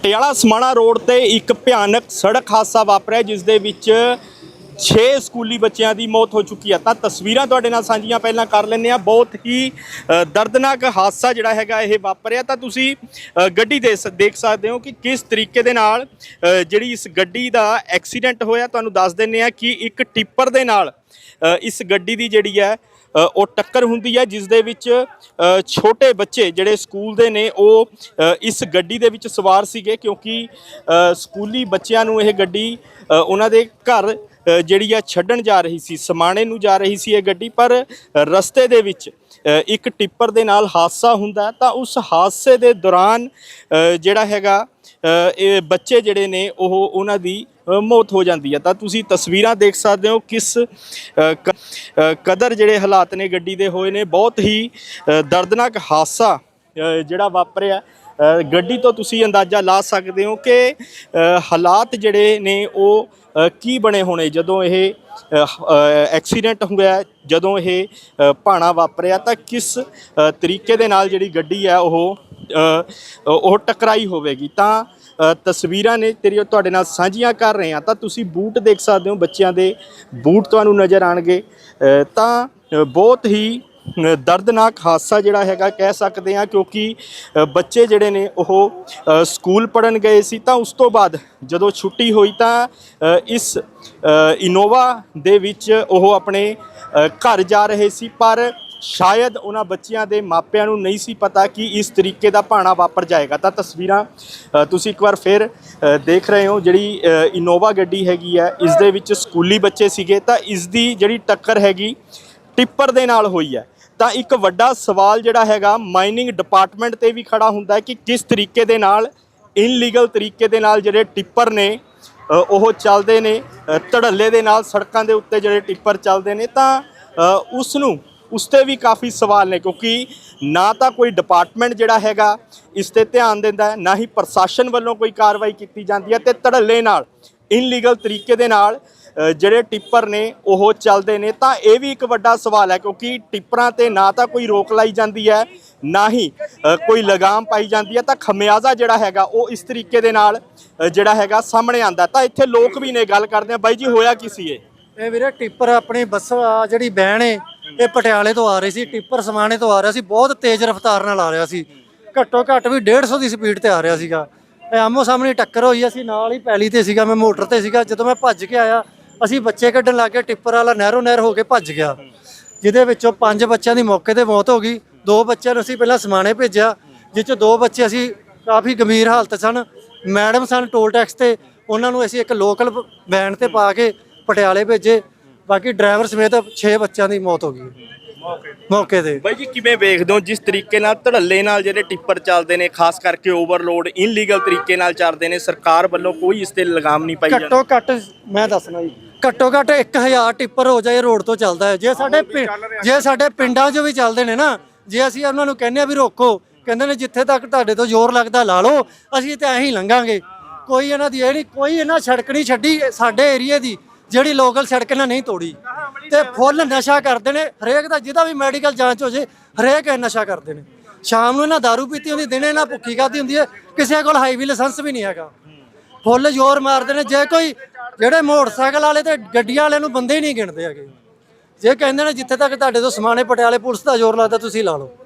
Patiala Samana road ਤੇ ਇੱਕ ਭਿਆਨਕ ਸੜਕ ਹਾਦਸਾ ਵਾਪਰਿਆ ਜਿਸ ਦੇ ਵਿੱਚ 6 ਸਕੂਲੀ ਬੱਚਿਆਂ ਦੀ ਮੌਤ ਹੋ ਚੁੱਕੀ ਹੈ। ਤਾਂ ਤਸਵੀਰਾਂ ਤੁਹਾਡੇ ਨਾਲ ਸਾਂਝੀਆਂ ਪਹਿਲਾਂ ਕਰ ਲੈਂਦੇ ਆ ਬਹੁਤ ਹੀ ਦਰਦਨਾਕ ਹਾਦਸਾ ਜਿਹੜਾ ਹੈਗਾ ਇਹ ਵਾਪਰਿਆ। ਤਾਂ ਤੁਸੀਂ ਗੱਡੀ ਦੇ ਸ- ਦੇਖ ਸਕਦੇ ਹੋ ਕਿ ਕਿਸ ਤਰੀਕੇ ਦੇ ਨਾਲ ਜਿਹੜੀ ਇਸ ਗੱਡੀ ਦਾ ਐਕਸੀਡੈਂਟ ਹੋਇਆ। ਤੁਹਾਨੂੰ ਦੱਸ ਦਿੰਨੇ ਆ ਕਿ ਇੱਕ ਟਿੱਪਰ ਦੇ ਨਾਲ ਇਸ ਗੱਡੀ ਦੀ ਜਿਹੜੀ ਹੈ ਉਹ ਟੱਕਰ ਹੁੰਦੀ ਹੈ, ਜਿਸ ਦੇ ਵਿੱਚ ਛੋਟੇ ਬੱਚੇ ਜਿਹੜੇ ਸਕੂਲ ਦੇ ਨੇ, ਉਹ ਇਸ ਗੱਡੀ ਦੇ ਵਿੱਚ ਸਵਾਰ ਸੀਗੇ ਕਿਉਂਕਿ ਸਕੂਲੀ ਬੱਚਿਆਂ ਨੂੰ ਇਹ ਗੱਡੀ ਉਹਨਾਂ ਦੇ ਘਰ ਜਿਹੜੀ ਆ ਛੱਡਣ ਜਾ ਰਹੀ ਸੀ, ਸਮਾਣੇ ਨੂੰ ਜਾ ਰਹੀ ਸੀ ਇਹ ਗੱਡੀ, ਪਰ ਰਸਤੇ ਦੇ ਵਿੱਚ ਇੱਕ ਟਿੱਪਰ ਦੇ ਨਾਲ ਹਾਦਸਾ ਹੁੰਦਾ ਤਾਂ ਉਸ ਹਾਦਸੇ ਦੇ ਦੌਰਾਨ ਜਿਹੜਾ ਹੈਗਾ ਇਹ ਬੱਚੇ ਜਿਹੜੇ ਨੇ, ਉਹ ਉਹਨਾਂ ਦੀ ਮੌਤ ਹੋ ਜਾਂਦੀ ਹੈ ਤਾਂ ਤੁਸੀਂ ਤਸਵੀਰਾਂ ਦੇਖ ਸਕਦੇ ਹੋ ਕਿਸ ਕ- ਕਦਰ ਜਿਹੜੇ ਹਾਲਾਤ ਨੇ ਗੱਡੀ ਦੇ ਹੋਏ ਨੇ। ਬਹੁਤ ਹੀ ਦਰਦਨਾਕ ਹਾਦਸਾ ਜਿਹੜਾ ਵਾਪਰਿਆ। ਗੱਡੀ ਤੋਂ ਤੁਸੀਂ ਅੰਦਾਜ਼ਾ ਲਾ ਸਕਦੇ ਹੋ ਕਿ ਹਾਲਾਤ ਜਿਹੜੇ ਨੇ ਉਹ ਕੀ ਬਣੇ ਹੋਣੇ ਜਦੋਂ ਇਹ ਐਕਸੀਡੈਂਟ ਹੋਇਆ, ਜਦੋਂ ਇਹ ਭਾਣਾ ਵਾਪਰਿਆ, ਤਾਂ ਕਿਸ ਤਰੀਕੇ ਦੇ ਨਾਲ ਜਿਹੜੀ ਗੱਡੀ ਹੈ ਉਹ ਉਹ ਟਕਰਾਈ ਹੋਵੇਗੀ? ਤਾਂ ਤਸਵੀਰਾਂ ਨੇ ਤੇਰੀ ਤੁਹਾਡੇ ਨਾਲ ਸਾਂਝੀਆਂ ਕਰ ਰਹੇ ਹਾਂ, ਤਾਂ ਤੁਸੀਂ ਬੂਟ ਦੇਖ ਸਕਦੇ ਹੋ, ਬੱਚਿਆਂ ਦੇ ਬੂਟ ਤੁਹਾਨੂੰ ਨਜ਼ਰ ਆਣਗੇ ਤਾਂ ਬਹੁਤ ਹੀ ਦਰਦਨਾਕ ਹਾਦਸਾ ਜਿਹੜਾ ਹੈਗਾ ਕਹਿ ਸਕਦੇ ਹਾਂ ਕਿਉਂਕਿ ਬੱਚੇ ਜਿਹੜੇ ਨੇ ਉਹ ਸਕੂਲ ਪੜਨ ਗਏ ਸੀ ਤਾਂ ਉਸ ਤੋਂ ਬਾਅਦ ਜਦੋਂ ਛੁੱਟੀ ਹੋਈ ਤਾਂ ਇਸ ਇਨੋਵਾ ਦੇ ਵਿੱਚ ਉਹ ਆਪਣੇ ਘਰ ਜਾ ਰਹੇ ਸੀ। ਪਰ ਸ਼ਾਇਦ ਉਹਨਾਂ ਬੱਚਿਆਂ ਦੇ ਮਾਪਿਆਂ ਨੂੰ ਨਹੀਂ ਸੀ ਪਤਾ ਕਿ ਇਸ ਤਰੀਕੇ ਦਾ ਭਾਣਾ ਵਾਪਰ ਜਾਏਗਾ। ਤਾਂ ਤਸਵੀਰਾਂ ਤੁਸੀਂ ਇੱਕ ਵਾਰ ਫਿਰ ਦੇਖ ਰਹੇ ਹੋ ਜਿਹੜੀ ਇਨੋਵਾ ਗੱਡੀ ਹੈਗੀ ਹੈ, ਇਸ ਦੇ ਵਿੱਚ ਸਕੂਲੀ ਬੱਚੇ ਸੀਗੇ। ਤਾਂ ਇਸ ਦੀ ਜਿਹੜੀ ਟੱਕਰ ਹੈਗੀ, ਟਿੱਪਰ ਦੇ ਨਾਲ ਹੋਈ ਹੈ। ਤਾਂ ਇੱਕ ਵੱਡਾ ਸਵਾਲ ਜਿਹੜਾ ਹੈਗਾ ਮਾਈਨਿੰਗ ਡਿਪਾਰਟਮੈਂਟ ਤੇ ਵੀ ਖੜਾ ਹੁੰਦਾ ਹੈ ਕਿ ਕਿਸ ਤਰੀਕੇ ਦੇ ਨਾਲ ਇਨਲੀਗਲ ਤਰੀਕੇ ਦੇ ਨਾਲ ਜਿਹੜੇ ਟਿੱਪਰ ਨੇ ਉਹ ਚੱਲਦੇ ਨੇ ਧੜੱਲੇ ਦੇ ਨਾਲ ਸੜਕਾਂ ਦੇ ਉੱਤੇ ਜਿਹੜੇ ਟਿੱਪਰ ਚੱਲਦੇ ਨੇ ਤਾਂ ਅ, ਉਸ ਨੂੰ ਉਸ ਤੇ ਵੀ ਕਾਫੀ ਸਵਾਲ ਨੇ ਕਿਉਂਕਿ ਨਾ ਤਾਂ ਕੋਈ ਡਿਪਾਰਟਮੈਂਟ ਜਿਹੜਾ ਹੈਗਾ ਇਸ ਤੇ ਧਿਆਨ ਦਿੰਦਾ ਹੈ ਨਾ ਹੀ ਪ੍ਰਸ਼ਾਸਨ ਵੱਲੋਂ ਕੋਈ ਕਾਰਵਾਈ ਕੀਤੀ ਜਾਂਦੀ ਹੈ ਤੇ ਧੜੱਲੇ ਨਾਲ ਇਨਲੀਗਲ ਤਰੀਕੇ ਦੇ ਨਾਲ ਜਿਹੜੇ ਟਿੱਪਰ ਨੇ, ਉਹ ਚੱਲਦੇ ਨੇ। ਤਾਂ ਇਹ ਵੀ ਇੱਕ ਵੱਡਾ ਸਵਾਲ ਹੈ, ਕਿਉਂਕਿ ਟਿੱਪਰਾਂ ਤੇ ਨਾ ਤਾਂ ਕੋਈ ਰੋਕ ਲਾਈ ਜਾਂਦੀ ਹੈ, ਨਾ ਹੀ ਕੋਈ ਲਗਾਮ ਪਾਈ ਜਾਂਦੀ ਹੈ। ਤਾਂ ਖਮਿਆਜ਼ਾ ਜਿਹੜਾ ਹੈਗਾ, ਉਹ ਇਸ ਤਰੀਕੇ ਦੇ ਨਾਲ ਜਿਹੜਾ ਹੈਗਾ, ਸਾਹਮਣੇ ਆਂਦਾ ਤਾਂ ਇੱਥੇ ਲੋਕ ਵੀ ਨੇ, ਗੱਲ ਕਰਦੇ ਆ ਬਾਈ ਜੀ, ਹੋਇਆ ਕੀ ਸੀ ਇਹ? ਇਹ ਵੀਰੇ, ਟਿੱਪਰ ਆਪਣੀ ਬੱਸ ਜਿਹੜੀ ਵੈਨ ਏ, ਇਹ ਪਟਿਆਲੇ ਤੋਂ ਆ ਰਹੀ ਸੀ। ਟਿੱਪਰ ਸਮਾਣੇ ਤੋਂ ਆ ਰਿਹਾ ਸੀ। ਬਹੁਤ ਤੇਜ਼ ਰਫ਼ਤਾਰ ਨਾਲ ਆ ਰਿਹਾ ਸੀ। ਘੱਟੋ ਘੱਟ ਵੀ 150 ਦੀ ਸਪੀਡ ਤੇ ਆ ਰਿਹਾ ਸੀਗਾ। ਇਹ ਆਮੋ ਸਾਹਮਣੇ ਟੱਕਰ ਹੋਈ। ਅਸੀਂ ਨਾਲ ਹੀ ਪੈਲੀ ਤੇ ਸੀਗਾ, ਮੈਂ ਮੋਟਰ ਤੇ ਸੀਗਾ। ਜਦੋਂ ਮੈਂ ਭੱਜ ਕੇ ਆਇਆ ਅਸੀਂ ਬੱਚੇ ਕੱਢਣ ਲੱਗ ਗਏ ਟਿੱਪਰ ਵਾਲਾ ਨਹਿਰੋ ਨਹਿਰ ਹੋ ਕੇ ਭੱਜ ਗਿਆ। ਜਿਹਦੇ ਵਿੱਚੋਂ ਪੰਜ ਬੱਚਿਆਂ ਦੀ ਮੌਕੇ ਤੇ ਮੌਤ ਹੋ ਗਈ। ਦੋ ਬੱਚਿਆਂ ਨੂੰ ਅਸੀਂ ਪਹਿਲਾਂ ਸਮਾਣੇ ਭੇਜਿਆ ਜਿਸ ਚ ਦੋ ਬੱਚੇ ਅਸੀਂ ਕਾਫੀ ਗੰਭੀਰ ਹਾਲਤ ਸਨ। ਮੈਡਮ ਸਨ ਟੋਲ ਟੈਕਸ ਤੇ ਉਹਨਾਂ ਨੂੰ ਅਸੀਂ ਇੱਕ ਲੋਕਲ ਵੈਨ ਤੇ ਪਾ ਕੇ ਪਟਿਆਲੇ ਭੇਜੇ। ਬਾਕੀ ਡਰਾਈਵਰ ਸਮੇਤ 6 ਬੱਚਿਆਂ ਦੀ ਮੌਤ ਹੋ ਗਈ। ਮੌਕੇ ਤੇ। ਬਾਈ ਜੀ ਕਿਵੇਂ ਵੇਖਦੇ ਹੋ ਜਿਸ ਤਰੀਕੇ ਨਾਲ ਧੜੱਲੇ ਨਾਲ ਜਿਹੜੇ ਟਿੱਪਰ ਚੱਲਦੇ ਨੇ ਖਾਸ ਕਰਕੇ ਓਵਰਲੋਡ ਇਨਲੀਗਲ ਤਰੀਕੇ ਨਾਲ ਚੱਲਦੇ ਨੇ ਸਰਕਾਰ ਵੱਲੋਂ ਕੋਈ ਇਸ ਤੇ ਲਗਾਮ ਨਹੀਂ ਪਾਈ ਜਾਂਦੀ? ਘੱਟੋ ਘੱਟ ਮੈਂ ਦੱਸਣਾ ਜੀ ਘੱਟੋ ਘੱਟ 1000 ਟਿੱਪਰ ਹੋ ਜਾਏ ਰੋਡ ਤੋਂ ਚੱਲਦਾ ਹੈ। ਜੇ ਸਾਡੇ ਪਿੰ- ਜੇ ਸਾਡੇ ਪਿੰਡਾਂ 'ਚ ਵੀ ਚੱਲਦੇ ਨੇ ਨਾ ਜੇ ਅਸੀਂ ਉਹਨਾਂ ਨੂੰ ਕਹਿੰਦੇ ਆ ਵੀ ਰੋਕੋ ਕਹਿੰਦੇ ਨੇ ਜਿੱਥੇ ਤੱਕ ਤੁਹਾਡੇ ਤੋਂ ਜ਼ੋਰ ਲੱਗਦਾ ਲਾ ਲਓ ਅਸੀਂ ਤੇ ਐਂ ਹੀ ਲੰਘਾਂਗੇ। ਕੋਈ ਇਹਨਾਂ ਦੀ ਇਹ ਨਹੀਂ ਕੋਈ ਇਹਨਾਂ ਸੜਕ ਨਹੀਂ ਛੱਡੀ ਸਾਡੇ ਏਰੀਏ ਦੀ ਜਿਹੜੀ ਲੋਕਲ ਸੜਕ ਇਹਨਾਂ ਨਹੀਂ ਤੋੜੀ। ਤੇ ਫੁੱਲ ਨਸ਼ਾ ਕਰਦੇ ਨੇ ਹਰੇਕ ਦਾ ਜਿਹਦਾ ਵੀ ਮੈਡੀਕਲ ਜਾਂਚ ਹੋ ਜੇ ਹਰੇਕ ਇਹ ਨਸ਼ਾ ਕਰਦੇ ਨੇ। ਸ਼ਾਮ ਨੂੰ ਇਹਨਾਂ दारू ਪੀਤੀ ਹੁੰਦੀ ਦਿਨੇ ਇਹਨਾਂ ਭੁੱਖੀ ਖਾਦੀ ਹੁੰਦੀ ਹੈ ਕਿਸੇ ਕੋਲ ਹਾਈਵੇ ਲਾਇਸੈਂਸ ਵੀ ਨਹੀਂ ਹੈਗਾ। ਫੁੱਲ ਜ਼ੋਰ ਮਾਰਦੇ ਨੇ ਜੇ ਕੋਈ ਜਿਹੜੇ ਮੋਟਰਸਾਈਕਲ ਵਾਲੇ ਤੇ ਗੱਡੀਆਂ ਵਾਲਿਆਂ ਨੂੰ ਬੰਦੇ ਹੀ ਨਹੀਂ ਗਿਣਦੇ ਹੈਗੇ। ਜੇ ਕਹਿੰਦੇ ਨੇ ਜਿੱਥੇ ਤੱਕ ਤੁਹਾਡੇ ਤੋਂ ਸਮਾਣੇ ਪਟਿਆਲੇ ਪੁਲਿਸ ਦਾ ਜ਼ੋਰ ਲੱਗਦਾ ਤੁਸੀਂ ਲਾ ਲਓ।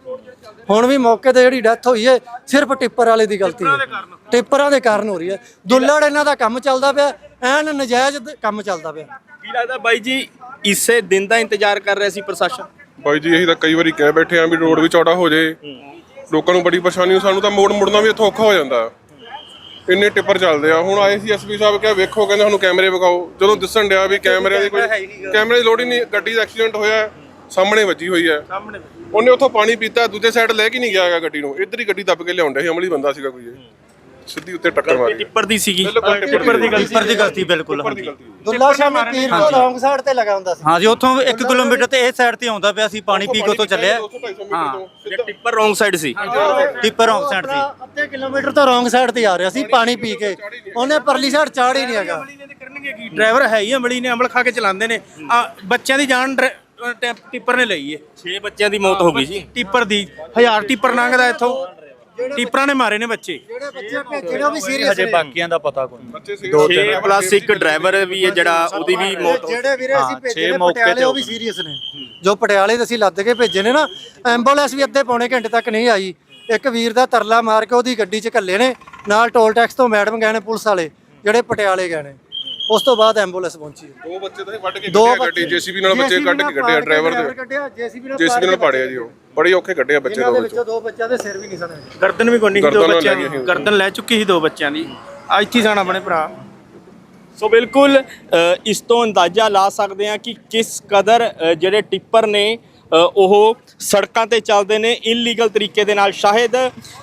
ਹੁਣ ਵੀ ਮੌਕੇ ਤੇ ਜਿਹੜੀ ਡੈਥ ਹੋਈ ਹੈ ਸਿਰਫ ਟਿੱਪਰ ਵਾਲੇ ਦੀ ਗਲਤੀ ਹੈ। ਟਿੱਪਰਾਂ ਦੇ ਕਾਰਨ ਹੋ ਰਹੀ ਹੈ। ਦੁੱਲੜ ਇਹਨਾਂ ਦਾ ਕੰਮ ਚੱਲਦਾ ਪਿਆ ਐਨ ਨਜਾਇਜ਼ ਕੰਮ ਚੱਲਦਾ ਪਿਆ। ਕੀ ਲੱਗਦਾ ਬਾਈ ਜੀ ਇਸੇ ਦਿਨ ਦਾ ਇੰਤਜ਼ਾਰ ਕਰ ਰਿਹਾ ਸੀ ਪ੍ਰਸ਼ਾਸਨ? ਬਾਈ ਜੀ ਇਹੀ ਤਾਂ ਕਈ ਵਾਰੀ ਕਹਿ ਬੈਠੇ ਆ ਵੀ ਰੋਡ ਵੀ ਚੌੜਾ ਹੋ ਜੇ ਲੋਕਾਂ ਨੂੰ ਬੜੀ ਪਰੇਸ਼ਾਨੀ ਹੋ ਸਾਨੂੰ ਤਾਂ ਮੋੜ ਮੁੜਨਾ ਵੀ ਇੱਥੋਂ ਔਖਾ ਹੋ ਜਾਂਦਾ। ਇੰਨੇ ਟਿੱਪਰ ਚੱਲਦੇ ਆ। ਹੁਣ ਆਏ ਸੀ ਐਸਪੀ ਸਾਹਿਬ ਕਿਹਾ ਵੇਖੋ ਕਹਿੰਦੇ ਸਾਨੂੰ ਕੈਮਰੇ ਵਿਖਾਓ ਜਦੋਂ ਦਿਸਣ ਡਿਆ ਵੀ ਕੈਮਰਿਆਂ ਦੀ ਕੋਈ ਕੈਮਰੇ ਦੀ ਲੋੜ ਹੀ ਨਹੀਂ ਗੱਡੀ ਦਾ ਐਕਸੀਡੈਂਟ ਹੋਇਆ ਸਾਹਮਣੇ ਵੱਜੀ ਹੋਈ ਹੈ। ਉਹਨੇ ਉੱਥੋਂ ਪਾਣੀ ਪੀਤਾ ਦੂਜੇ ਸਾਈਡ ਲੈ ਕੇ ਨਹੀਂ ਗਿਆ ਹੈਗਾ ਗੱਡੀ ਨੂੰ। ਇੱਧਰ ਹੀ ਗੱਡੀ ਦੱਬ ਕੇ ਲਿਆਉਂਦਾ ਸੀ ਅਮਲੀ ਬੰਦਾ ਸੀਗਾ ਕੋਈ ਇਹ। ਸਿੱਧੀ ਉੱਤੇ ਟੱਕਰ ਮਾਰੀ। ਟਿੱਪਰ ਦੀ ਸੀਗੀ। ਬਿਲਕੁਲ ਟਿੱਪਰ ਦੀ ਗਲਤੀ ਪਰ ਦੀ ਗਲਤੀ ਬਿਲਕੁਲ ਟਿੱਪਰ ਦੀ ਗਲਤੀ ਦੁੱਲਾ ਸ਼ਾਮੀ ਪੀਰ ਤੋਂ ਰੌਂਗ ਸਾਈਡ ਤੇ ਲਗਾ ਹੁੰਦਾ ਸੀ। ਹਾਂ ਜੀ ਉੱਥੋਂ 1 ਕਿਲੋਮੀਟਰ ਤੇ ਇਹ ਸਾਈਡ ਤੇ ਆਉਂਦਾ ਪਿਆ ਸੀ ਪਾਣੀ ਪੀ ਕੇ ਉੱਥੋਂ ਚੱਲਿਆ। 200 250 ਮੀਟਰ ਤੋਂ ਜੇ ਟਿੱਪਰ ਰੋਂਗ ਸਾਈਡ ਸੀ। ਟਿੱਪਰ ਆਫ ਸਾਈਡ ਸੀ। ਅੱਧੇ ਕਿਲੋਮੀਟਰ ਤੋਂ ਰੌਂਗ ਸਾਈਡ ਤੇ ਆ ਰਿਹਾ ਸੀ ਪਾਣੀ ਪੀ ਕੇ। ਉਹਨੇ ਪਰਲੀ ਸਾਈਡ ਚਾੜ ਹੀ ਨਹੀਂ ਹੈਗਾ। ਕਰਨਗੇ ਕੀ ਡਰਾਈਵਰ ਹੈ ਹੀ ਅਮਲੀ ਨੇ ਅਮਲ ਖਾ ਕੇ ਚਲਾਉਂਦੇ ਨੇ। ਆ ਬੱਚਿਆਂ ਦੀ ਜਾਨ ਡਰਾ- ਅਹ ਟੈਂਪ- ਟਿੱਪਰ ਨੇ ਲਈ ਏ। 6 ਬੱਚਿਆਂ ਦੀ ਮੌਤ ਹੋ ਗਈ ਜੀ ਟਿੱਪਰ ਦੀ ਹਜ਼ਾਰ ਟਿੱਪਰ ਲੰਘਦਾ ਇੱਥੋਂ। ਟੀਪਰਾਂ ਨੇ ਮਾਰੇ ਨੇ ਬੱਚੇ। ਜਿਹੜੇ ਬੱਚੇ ਉਹ ਵੀ ਸੀਰੀਅਸ ਹਜੇ ਨੇ। ਬਾਕੀਆਂ ਦਾ ਪਤਾ ਕੋਈ ਬੱਚੇ ਸੀ 6 ਪਲੱਸ ਇੱਕ ਡਰਾਈਵਰ ਵੀ ਹੈ ਜਿਹੜਾ ਉਹਦੀ ਵੀ ਮੌਤ ਹੋ ਜਿਹੜੇ ਵੀਰੇ ਅਸੀਂ ਹਾਂ, ਭੇਜੇ ਛੇ ਨੇ ਮੌਕੇ ਪਟਿਆਲੇ ਉਹ ਵੀ ਸੀਰੀਅਸ ਨੇ। ਜੋ ਪਟਿਆਲੇ ਦੇ ਅਸੀਂ ਲੱਦ ਕੇ ਭੇਜੇ ਨੇ ਨਾ ਐਂਬੂਲੈਂਸ ਵੀ ਅੱਧੇ ਪੌਣੇ ਘੰਟੇ ਤੱਕ ਨਹੀਂ ਆਈ। ਇੱਕ ਵੀਰ ਦਾ ਤਰਲਾ ਮਾਰ ਕੇ ਉਹਦੀ ਗੱਡੀ 'ਚ ਘੱਲੇ ਨੇ ਨਾਲ ਟੋਲ ਟੈਕਸ ਤੋਂ ਮੈਡਮ ਗਏ ਨੇ ਪੁਲਿਸ ਵਾਲੇ ਜਿਹੜੇ ਪਟਿਆਲੇ ਗਏ ਨੇ। ਉਸ ਤੋਂ ਬਾਅਦ ਐਂਬੂਲੈਂਸ ਪਹੁੰਚੀ। ਦੋ ਬੱਚੇ ਤਾਂ ਵੱਢ ਕੇ ਦੋ ਗੱਡੀ ਜੀਸੀਬੀ ਨਾਲ ਬੱਚੇ ਕੱਢ ਕੇ ਕੱਢਿਆ ਡਰਾਈਵਰ ਦੇ। ਕੱਢਿਆ ਜੀਸੀਬੀ ਨਾਲ ਜੀਸੀਬੀ ਨਾਲ ਪਾੜਿਆ ਜੀ ਉਹ। ਬੜੇ ਔਖੇ ਕੱਢਿਆ ਬੱਚੇ ਦੋ ਵਿੱਚੋਂ। ਦੋ ਬੱਚਿਆਂ ਦੇ ਸਿਰ ਵੀ ਨਹੀਂ ਸਣੇ। ਗਰਦਨ ਵੀ ਸੀ ਦੋ ਬੱਚਿਆਂ। ਦੀ। ਗਰਦਨ ਲੈ ਚੁੱਕੀ ਸੀ ਦੋ ਬੱਚਿਆਂ ਦੀ। ਅੱਜ ਹੀ ਸਾਣਾ ਆਪਣੇ ਭਰਾ। ਸੋ ਬਿਲਕੁਲ ਇਸ ਤੋਂ ਅੰਦਾਜ਼ਾ ਲਾ ਸਕਦੇ ਹਾਂ ਕਿ ਕਿਸ ਕਦਰ ਜਿਹੜੇ ਟਿੱਪਰ ਨੇ ਉਹ ਸੜਕਾਂ ਤੇ ਚੱਲਦੇ ਨੇ। ਇਨਲੀਗਲ ਤਰੀਕੇ ਦੇ ਨਾਲ ਸ਼ਾਇਦ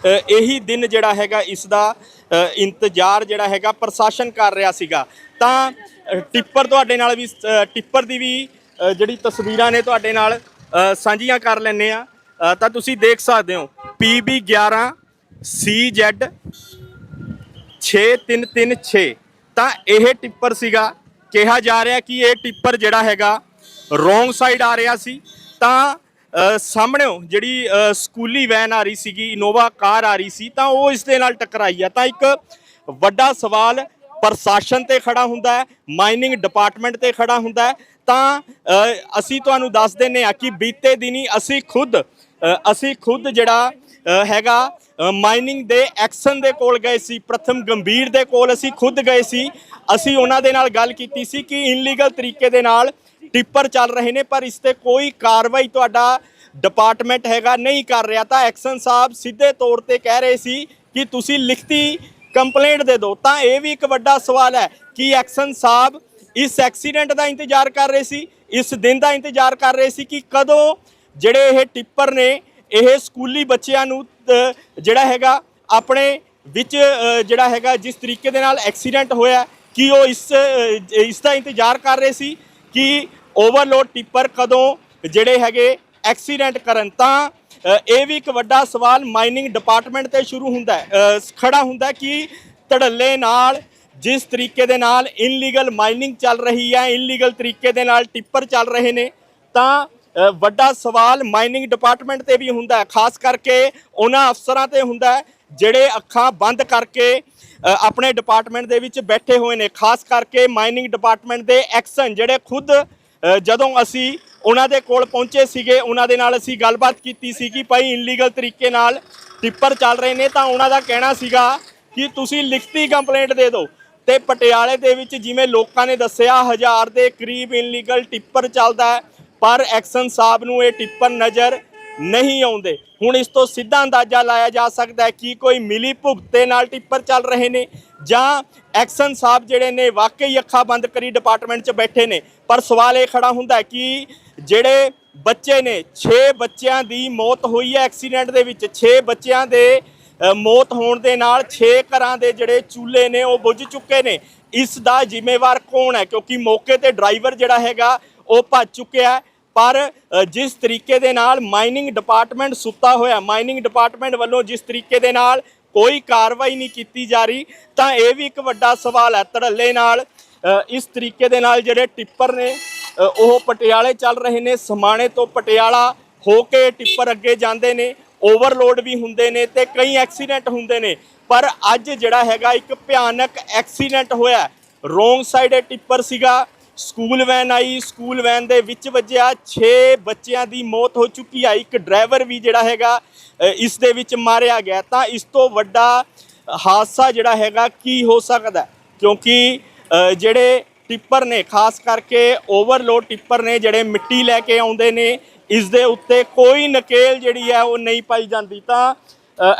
ਇਹੀ ਦਿਨ ਜਿਹੜਾ ਹੈਗਾ ਇਸ ਦਾ ਇੰਤਜ਼ਾਰ ਜਿਹੜਾ ਹੈਗਾ ਪ੍ਰਸ਼ਾਸਨ ਕਰ ਰਿਹਾ ਸੀਗਾ। ਤਾਂ ਟਿੱਪਰ ਤੁਹਾਡੇ ਨਾਲ ਵੀ ਟਿੱਪਰ ਦੀ ਵੀ ਜਿਹੜੀ ਤਸਵੀਰਾਂ ਨੇ ਤੁਹਾਡੇ ਨਾਲ ਸਾਂਝੀਆਂ ਕਰ ਲੈਂਦੇ ਆ ਤਾਂ ਤੁਸੀਂ ਦੇਖ ਸਕਦੇ ਹੋ। PB 11 CZ 6336 ਤਾਂ ਇਹ ਟਿੱਪਰ ਸੀਗਾ। ਕਿਹਾ ਜਾ ਰਿਹਾ ਕਿ ਇਹ ਟਿੱਪਰ ਜਿਹੜਾ ਹੈਗਾ, ਰੋਂਗ ਸਾਈਡ ਆ ਰਿਹਾ ਸੀ। ਤਾਂ ਸਾਹਮਣੇੋਂ ਜਿਹੜੀ ਸਕੂਲੀ ਵੈਨ ਆ ਰਹੀ ਸੀਗੀ, ਇਨੋਵਾ ਕਾਰ ਆ ਰਹੀ ਸੀ, ਤਾਂ ਉਹ ਇਸ ਦੇ ਨਾਲ ਟਕਰਾਈ ਆ। ਤਾਂ ਇੱਕ ਵੱਡਾ ਸਵਾਲ ਪ੍ਰਸ਼ਾਸਨ ਤੇ ਖੜਾ ਹੁੰਦਾ ਹੈ, ਮਾਈਨਿੰਗ ਡਿਪਾਰਟਮੈਂਟ ਤੇ ਖੜਾ ਹੁੰਦਾ ਹੈ। ਤਾਂ ਅਸੀਂ ਤੁਹਾਨੂੰ ਦੱਸ ਦਿੰਨੇ ਆ ਕਿ ਬੀਤੇ ਦਿਨੀ ਅਸੀਂ ਖੁਦ ਅਸੀਂ ਖੁਦ ਜਿਹੜਾ ਹੈਗਾ ਮਾਈਨਿੰਗ ਦੇ ਐਕਸ਼ਨ ਦੇ ਕੋਲ ਗਏ ਸੀ, ਪ੍ਰਥਮ ਗੰਭੀਰ ਦੇ ਕੋਲ ਅਸੀਂ ਖੁਦ ਗਏ ਸੀ। ਅਸੀਂ ਉਹਨਾਂ ਦੇ ਨਾਲ ਗੱਲ ਕੀਤੀ ਸੀ ਕਿ ਇਨਲੀਗਲ ਤਰੀਕੇ ਦੇ ਨਾਲ ਟਿੱਪਰ ਚੱਲ ਰਹੇ ਨੇ, ਪਰ ਇਸ ਤੇ ਕੋਈ ਕਾਰਵਾਈ ਤੁਹਾਡਾ ਡਿਪਾਰਟਮੈਂਟ ਹੈਗਾ ਨਹੀਂ ਕਰ ਰਿਹਾ। ਤਾਂ ਐਕਸ਼ਨ ਸਾਹਿਬ ਸਿੱਧੇ ਤੌਰ ਤੇ ਕਹਿ ਰਹੇ ਸੀ ਕਿ ਤੁਸੀਂ ਲਿਖਤੀ ਕੰਪਲੇਂਟ ਦੇ ਦਿਓ। ਤਾਂ ਇਹ ਵੀ ਇੱਕ ਵੱਡਾ ਸਵਾਲ ਹੈ ਕਿ ਐਕਸ਼ਨ ਸਾਹਿਬ ਇਸ ਐਕਸੀਡੈਂਟ ਦਾ ਇੰਤਜ਼ਾਰ ਕਰ ਰਹੇ ਸੀ, ਇਸ ਦਿਨ ਦਾ ਇੰਤਜ਼ਾਰ ਕਰ ਰਹੇ ਸੀ ਕਿ ਕਦੋਂ ਜਿਹੜੇ ਇਹ ਟਿੱਪਰ ਨੇ, ਇਹ ਸਕੂਲੀ ਬੱਚਿਆਂ ਨੂੰ ਜਿਹੜਾ ਹੈਗਾ ਆਪਣੇ ਵਿੱਚ ਜਿਹੜਾ ਹੈਗਾ ਜਿਸ ਤਰੀਕੇ ਦੇ ਨਾਲ ਐਕਸੀਡੈਂਟ ਹੋਇਆ, ਕਿ ਉਹ ਇਸ ਇਸ ਦਾ ਇੰਤਜ਼ਾਰ ਕਰ ਰਹੇ ਸੀ ਕਿ ਓਵਰਲੋਡ ਟਿੱਪਰ ਕਦੋਂ ਜਿਹੜੇ ਹੈਗੇ ਐਕਸੀਡੈਂਟ ਕਰਨ ਤਾਂ ਇਹ ਵੀ ਇੱਕ ਵੱਡਾ ਸਵਾਲ ਮਾਈਨਿੰਗ ਡਿਪਾਰਟਮੈਂਟ ਤੇ ਸ਼ੁਰੂ ਹੁੰਦਾ ਹੈ। ਖੜਾ ਹੁੰਦਾ ਕਿ ਧੜੱਲੇ ਨਾਲ, ਜਿਸ ਤਰੀਕੇ ਦੇ ਨਾਲ ਇਨਲੀਗਲ ਮਾਈਨਿੰਗ ਚੱਲ ਰਹੀ ਹੈ, ਇਨਲੀਗਲ ਤਰੀਕੇ ਦੇ ਨਾਲ ਟਿੱਪਰ ਚੱਲ ਰਹੇ ਨੇ, ਤਾਂ ਵੱਡਾ ਸਵਾਲ ਮਾਈਨਿੰਗ ਡਿਪਾਰਟਮੈਂਟ ਤੇ ਵੀ ਹੁੰਦਾ ਹੈ। ਖਾਸ ਕਰਕੇ ਉਹਨਾਂ ਅਫਸਰਾਂ ਤੇ ਹੁੰਦਾ ਹੈ, ਜਿਹੜੇ ਅੱਖਾਂ ਬੰਦ ਕਰਕੇ ਆਪਣੇ ਡਿਪਾਰਟਮੈਂਟ ਦੇ ਵਿੱਚ ਬੈਠੇ ਹੋਏ ਨੇ। ਖਾਸ ਕਰਕੇ ਮਾਈਨਿੰਗ ਡਿਪਾਰਟਮੈਂਟ ਦੇ ਐਕਸ਼ਨ ਜਿਹੜੇ ਖੁਦ ਜਦੋਂ ਅਸੀਂ ਉਹਨਾਂ ਦੇ ਕੋਲ ਪਹੁੰਚੇ ਸੀਗੇ, ਉਹਨਾਂ ਦੇ ਨਾਲ ਅਸੀਂ ਗੱਲਬਾਤ ਕੀਤੀ ਸੀ ਕਿ ਭਾਈ ਇਨਲੀਗਲ ਤਰੀਕੇ ਨਾਲ, ਟਿੱਪਰ ਚੱਲ ਰਹੇ ਨੇ ਤਾਂ ਉਹਨਾਂ ਦਾ ਕਹਿਣਾ ਸੀਗਾ ਕਿ ਤੁਸੀਂ ਲਿਖਤੀ ਕੰਪਲੇਂਟ ਦੇ ਦਿਓ। ਤੇ ਪਟਿਆਲੇ ਦੇ ਵਿੱਚ ਜਿਵੇਂ ਲੋਕਾਂ ਨੇ ਦੱਸਿਆ, ਹਜ਼ਾਰ ਦੇ ਕਰੀਬ ਇਨਲੀਗਲ ਟਿੱਪਰ ਚੱਲਦਾ ਪਰ ਐਕਸ਼ਨ ਸਾਹਿਬ ਨੂੰ ਇਹ ਟਿੱਪਰ ਨਜ਼ਰ ਨਹੀਂ ਆਉਂਦੇ। ਹੁਣ ਇਸ ਤੋਂ ਸਿੱਧਾ ਅੰਦਾਜ਼ਾ ਲਾਇਆ ਜਾ ਸਕਦਾ ਹੈ ਕਿ ਕੋਈ ਮਿਲੀ ਭੁਗਤੇ ਨਾਲ ਟਿੱਪਰ ਚੱਲ ਰਹੇ ਨੇ ਜਾਂ ਐਕਸ਼ਨ ਸਾਹਿਬ ਜਿਹੜੇ ਨੇ ਵਾਕਈ ਅੱਖਾਂ ਬੰਦ ਕਰੀ ਡਿਪਾਰਟਮੈਂਟ 'ਚ ਬੈਠੇ ਨੇ। ਪਰ ਸਵਾਲ ਇਹ ਖੜਾ ਹੁੰਦਾ ਹੈ ਕਿ ਜਿਹੜੇ ਬੱਚੇ ਨੇ 6 ਬੱਚਿਆਂ ਦੀ ਮੌਤ ਹੋਈ ਹੈ ਐਕਸੀਡੈਂਟ ਦੇ ਵਿੱਚ। 6 ਬੱਚਿਆਂ ਦੇ ਮੌਤ ਹੋਣ ਦੇ ਨਾਲ 6 ਘਰਾਂ ਦੇ ਜਿਹੜੇ ਚੁੱਲ੍ਹੇ ਨੇ ਉਹ ਬੁੱਝ ਚੁੱਕੇ ਨੇ। ਇਸ ਦਾ ਜ਼ਿੰਮੇਵਾਰ ਕੌਣ ਹੈ? ਕਿਉਂਕਿ ਮੌਕੇ ਤੇ ਡਰਾਈਵਰ ਜਿਹੜਾ ਹੈਗਾ ਉਹ ਭੱਜ ਚੁੱਕਿਆ ਪਰ ਜਿਸ ਤਰੀਕੇ ਦੇ ਨਾਲ ਮਾਈਨਿੰਗ ਡਿਪਾਰਟਮੈਂਟ ਸੁੱਤਾ ਹੋਇਆ ਮਾਈਨਿੰਗ ਡਿਪਾਰਟਮੈਂਟ ਵੱਲੋਂ ਜਿਸ ਤਰੀਕੇ ਦੇ ਨਾਲ ਕੋਈ ਕਾਰਵਾਈ ਨਹੀਂ ਕੀਤੀ ਜਾ ਰਹੀ, ਤਾਂ ਇਹ ਵੀ ਇੱਕ ਵੱਡਾ ਸਵਾਲ ਹੈ ਧੜੱਲੇ ਨਾਲ। ਇਸ ਤਰੀਕੇ ਦੇ ਨਾਲ ਜਿਹੜੇ ਟਿੱਪਰ ਨੇ ਉਹ ਪਟਿਆਲੇ ਚੱਲ ਰਹੇ ਨੇ, ਸਮਾਣੇ ਤੋਂ ਪਟਿਆਲਾ ਹੋ ਕੇ ਟਿੱਪਰ ਅੱਗੇ ਜਾਂਦੇ ਨੇ ਓਵਰਲੋਡ ਵੀ ਹੁੰਦੇ ਨੇ ਤੇ ਕਈ ਐਕਸੀਡੈਂਟ ਹੁੰਦੇ ਨੇ। ਪਰ ਅੱਜ ਜਿਹੜਾ ਹੈਗਾ ਇੱਕ ਭਿਆਨਕ ਐਕਸੀਡੈਂਟ ਹੋਇਆ ਰੋਂਗ ਸਾਈਡ ਇਹ ਟਿੱਪਰ ਸੀਗਾ ਸਕੂਲ ਵੈਨ ਆਈ, ਸਕੂਲ ਵੈਨ ਦੇ ਵਿੱਚ ਵੱਜਿਆ 6 ਬੱਚਿਆਂ ਦੀ ਮੌਤ ਹੋ ਚੁੱਕੀ ਆ, ਇੱਕ ਡਰਾਈਵਰ ਵੀ ਜਿਹੜਾ ਹੈਗਾ ਇਸ ਦੇ ਵਿੱਚ ਮਾਰਿਆ ਗਿਆ। ਤਾਂ ਇਸ ਤੋਂ ਵੱਡਾ ਹਾਦਸਾ ਜਿਹੜਾ ਹੈਗਾ, ਕੀ ਹੋ ਸਕਦਾ? ਕਿਉਂਕਿ ਜਿਹੜੇ ਟਿੱਪਰ ਨੇ, ਖਾਸ ਕਰਕੇ ਓਵਰਲੋਡ ਟਿੱਪਰ ਨੇ, ਜਿਹੜੇ ਮਿੱਟੀ ਲੈ ਕੇ ਆਉਂਦੇ ਨੇ, ਇਸ ਦੇ ਉੱਤੇ ਕੋਈ ਨਕੇਲ ਜਿਹੜੀ ਹੈ ਉਹ ਨਹੀਂ ਪਾਈ ਜਾਂਦੀ। ਤਾਂ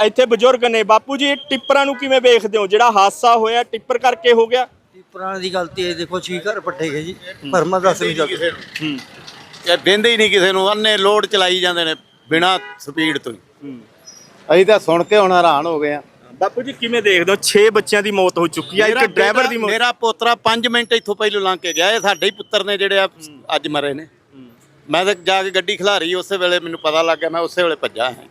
ਇੱਥੇ ਬਜ਼ੁਰਗ ਨੇ, ਬਾਪੂ ਜੀ, ਟਿੱਪਰਾਂ ਨੂੰ ਕਿਵੇਂ ਵੇਖਦੇ ਹੋ? ਜਿਹੜਾ ਹਾਦਸਾ ਹੋਇਆ, ਟਿੱਪਰ ਕਰਕੇ ਹੋ ਗਿਆ? ਪੁਰਾਣੇ ਦੀ ਗਲਤੀ ਹੈ ਦੇਖੋ ਛੀ ਘਰ ਪੱਟੇ ਗਏ ਜੀ। ਪਰ ਮੈਂ ਦੱਸ ਨਹੀਂ ਸਕਦਾ। ਇਹ ਦਿੰਦੇ ਹੀ ਨਹੀਂ ਕਿਸੇ ਨੂੰ। ਅੰਨੇ ਲੋਡ ਚਲਾਈ ਜਾਂਦੇ ਨੇ ਬਿਨਾ ਸਪੀਡ ਤੋਂ ਹੀ। ਅਸੀਂ ਤਾਂ ਸੁਣ ਕੇ ਹੁਣ ਹੈਰਾਨ ਹੋ ਗਏ ਆ ਬਾਪੂ ਜੀ ਕਿਵੇਂ ਦੇਖਦੇ ਹੋ? 6 ਬੱਚਿਆਂ ਦੀ ਮੌਤ ਹੋ ਚੁੱਕੀ ਆ। ਇੱਕ ਮੇਰਾ ਡਰਾਈਵਰ ਬੇਟਾ- ਦੀ ਮੌਤ ਮੇਰਾ ਪੋਤਰਾ 5 ਮਿੰਟ ਇੱਥੋਂ ਪਹਿਲੋਂ ਲੰਘ ਕੇ ਗਿਆ। ਇਹ ਸਾਡੇ ਹੀ ਪੁੱਤਰ ਨੇ ਜਿਹੜੇ ਆ ਅੱਜ ਮਰੇ ਨੇ। ਮੈਂ ਤਾਂ ਜਾ ਕੇ ਗੱਡੀ ਖਿਲਾਰੀ ਉਸੇ ਵੇਲੇ ਮੈਨੂੰ ਪਤਾ ਲੱਗ ਗਿਆ। ਮੈਂ ਉਸੇ ਵੇਲੇ ਭੱਜਾ ਹਾਂ।